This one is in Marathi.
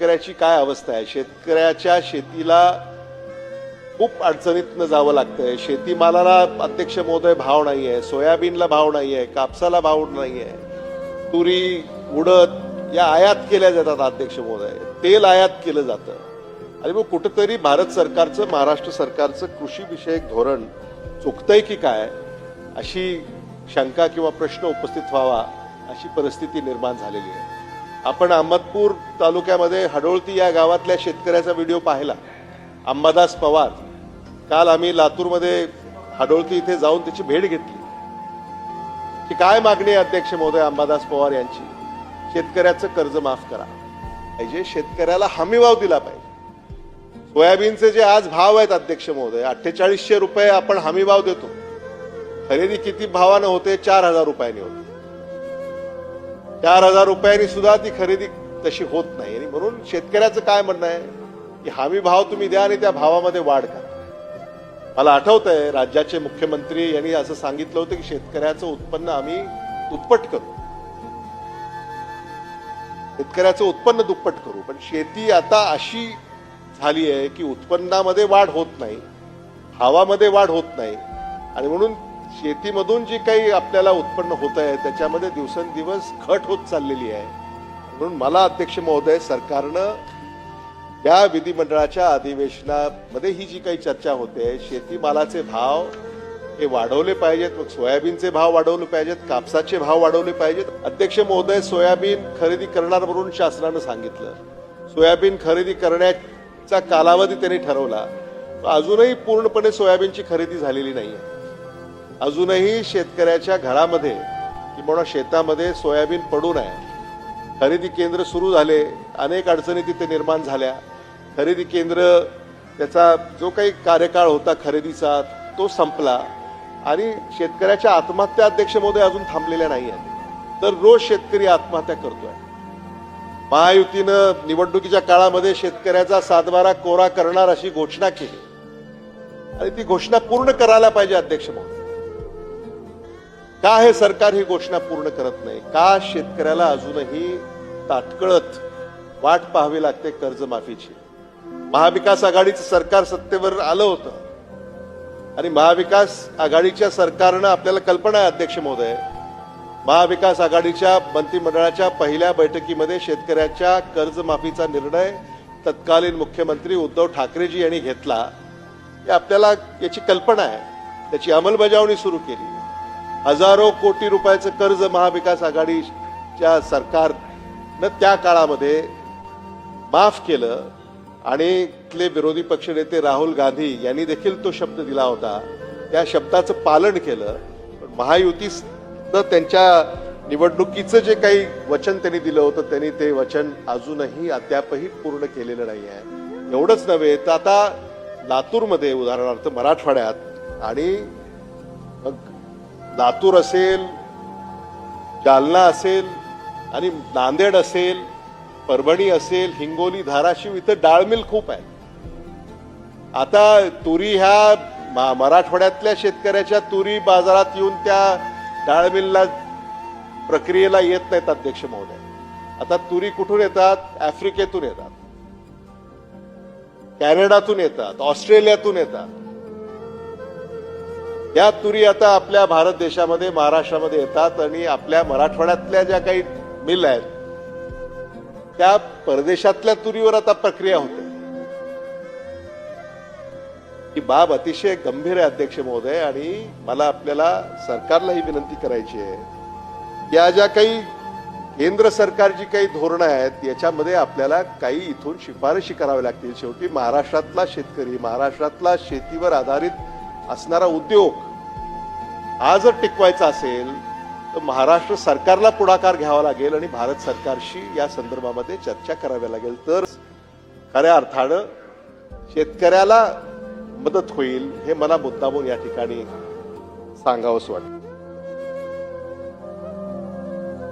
शेतकऱ्याची काय अवस्था आहे? शेतकऱ्याच्या शेतीला खूप अडचणीतनं जावं लागतंय. शेतीमालाला अध्यक्ष महोदय भाव नाही आहे सोयाबीनला भाव नाही आहे कापसाला भाव नाही आहे तुरी उडद या आयात केल्या जातात अध्यक्ष महोदय. तेल आयात केलं जातं. आणि मग कुठंतरी भारत सरकारचं महाराष्ट्र सरकारचं कृषी विषयक धोरण चुकतंय की काय? अशी शंका किंवा प्रश्न उपस्थित व्हावा अशी परिस्थिती निर्माण झालेली आहे. आपण अहमदपूर तालुक्यामध्ये हडोळती या गावातल्या शेतकऱ्याचा व्हिडिओ पाहिला. अंबादास पवार. काल आम्ही लातूरमध्ये हडोळती इथे जाऊन त्याची भेट घेतली. की काय मागणी आहे अध्यक्ष महोदय अंबादास पवार यांची? शेतकऱ्याचं कर्ज माफ करा. पाहिजे शेतकऱ्याला हमीभाव दिला पाहिजे. सोयाबीनचे जे आज भाव आहेत अध्यक्ष महोदय अठ्ठेचाळीसशे रुपये आपण हमीभाव देतो. खरेदी किती भावानं होते? चार हजार रुपयांनी होते. चार हजार रुपयांनी सुद्धा ती खरेदी तशी होत नाही. आणि म्हणून शेतकऱ्याचं काय म्हणणं आहे? की हमी भाव तुम्ही द्या आणि त्या भावामध्ये वाढ करा. मला आठवत आहे राज्याचे मुख्यमंत्री यांनी असं सांगितलं होतं की शेतकऱ्याचं उत्पन्न आम्ही दुप्पट करू. शेतकऱ्याचं उत्पन्न दुप्पट करू. पण शेती आता अशी झाली आहे की उत्पन्नामध्ये वाढ होत नाही भावामध्ये वाढ होत नाही. आणि म्हणून शेतीमधून जी काही आपल्याला उत्पन्न होत आहे त्याच्यामध्ये दिवसेंदिवस घट होत चाललेली आहे. म्हणून मला अध्यक्ष महोदय सरकारनं या विधिमंडळाच्या अधिवेशनामध्ये ही जी काही चर्चा होते शेतीमालाचे भाव हे वाढवले पाहिजेत मग सोयाबीनचे भाव वाढवले पाहिजेत कापसाचे भाव वाढवले पाहिजेत. अध्यक्ष महोदय सोयाबीन खरेदी करणार म्हणून शासनानं सांगितलं. सोयाबीन खरेदी करण्याचा कालावधी त्यांनी ठरवला. अजूनही पूर्णपणे सोयाबीनची खरेदी झालेली नाही आहे अजूनही शेतकऱ्याच्या घरामध्ये किंवा शेतामध्ये सोयाबीन पडून आहे खरेदी केंद्र सुरू झाले अनेक अडचणी तिथे निर्माण झाल्या. खरेदी केंद्र त्याचा जो काही कार्यकाळ होता खरेदीचा तो संपला. आणि शेतकऱ्याच्या आत्महत्या अध्यक्ष महोदय अजून थांबलेल्या नाही आहेत तर रोज शेतकरी आत्महत्या करतोय. महायुतीनं निवडणुकीच्या काळामध्ये शेतकऱ्याचा सातबारा कोरा करणार अशी घोषणा केली. आणि ती घोषणा पूर्ण करायला पाहिजे अध्यक्ष महोदय. का हे सरकार ही घोषणा पूर्ण करत नाही? का शेतकऱ्याला अजूनही ताटकळत वाट पाहावी लागते कर्जमाफीची? महाविकास आघाडीचं सरकार सत्तेवर आलं होतं. आणि महाविकास आघाडीच्या सरकारनं आपल्याला कल्पना आहे अध्यक्ष महोदय. महाविकास आघाडीच्या मंत्रिमंडळाच्या पहिल्या बैठकीमध्ये शेतकऱ्याच्या कर्जमाफीचा निर्णय तत्कालीन मुख्यमंत्री उद्धव ठाकरेजी यांनी घेतला. हे आपल्याला याची कल्पना आहे. त्याची अंमलबजावणी सुरू केली. हजारो कोटी रुपयाचं कर्ज महाविकास आघाडीच्या सरकारनं त्या काळामध्ये माफ केलं आणि इथले विरोधी पक्षनेते राहुल गांधी यांनी देखील तो शब्द दिला होता. त्या शब्दाचं पालन केलं. पण महायुतीनं त्यांच्या निवडणुकीचं जे काही वचन त्यांनी दिलं होतं त्यांनी ते वचन अजूनही अद्यापही पूर्ण केलेलं नाही आहे. एवढंच नव्हे तर आता लातूरमध्ये उदाहरणार्थ मराठवाड्यात आणि मग लातूर असेल जालना असेल आणि नांदेड असेल परभणी असेल हिंगोली धाराशिव इथं डाळ मिल खूप आहे आता तुरी ह्या मराठवाड्यातल्या शेतकऱ्याच्या तुरी बाजारात येऊन त्या डाळ मिलला प्रक्रियेला येत नाहीत अध्यक्ष महोदय. आता तुरी कुठून येतात? आफ्रिकेतून येतात. कॅनडातून येतात. ऑस्ट्रेलियातून येतात. या तुरी आता आपल्या भारत देशामध्ये महाराष्ट्रामध्ये येतात आणि आपल्या मराठवाड्यातल्या ज्या काही मिल आहेत त्या परदेशातल्या तुरीवर आता प्रक्रिया होते. ही बाब अतिशय गंभीर आहे अध्यक्ष महोदय आणि मला आपल्याला सरकारला ही विनंती करायची आहे या ज्या काही केंद्र सरकारची काही धोरणं आहेत याच्यामध्ये आपल्याला काही इथून शिफारशी कराव्या लागतील. शेवटी महाराष्ट्रातला शेतकरी महाराष्ट्रातला शेतीवर आधारित असणारा उद्योग हा जर टिकवायचा असेल तर महाराष्ट्र सरकारला पुढाकार घ्यावा लागेल आणि भारत सरकारशी या संदर्भामध्ये चर्चा करावी लागेल. तर खऱ्या अर्थानं शेतकऱ्याला मदत होईल हे मला मुद्दामून या ठिकाणी सांगावंच वाटतं.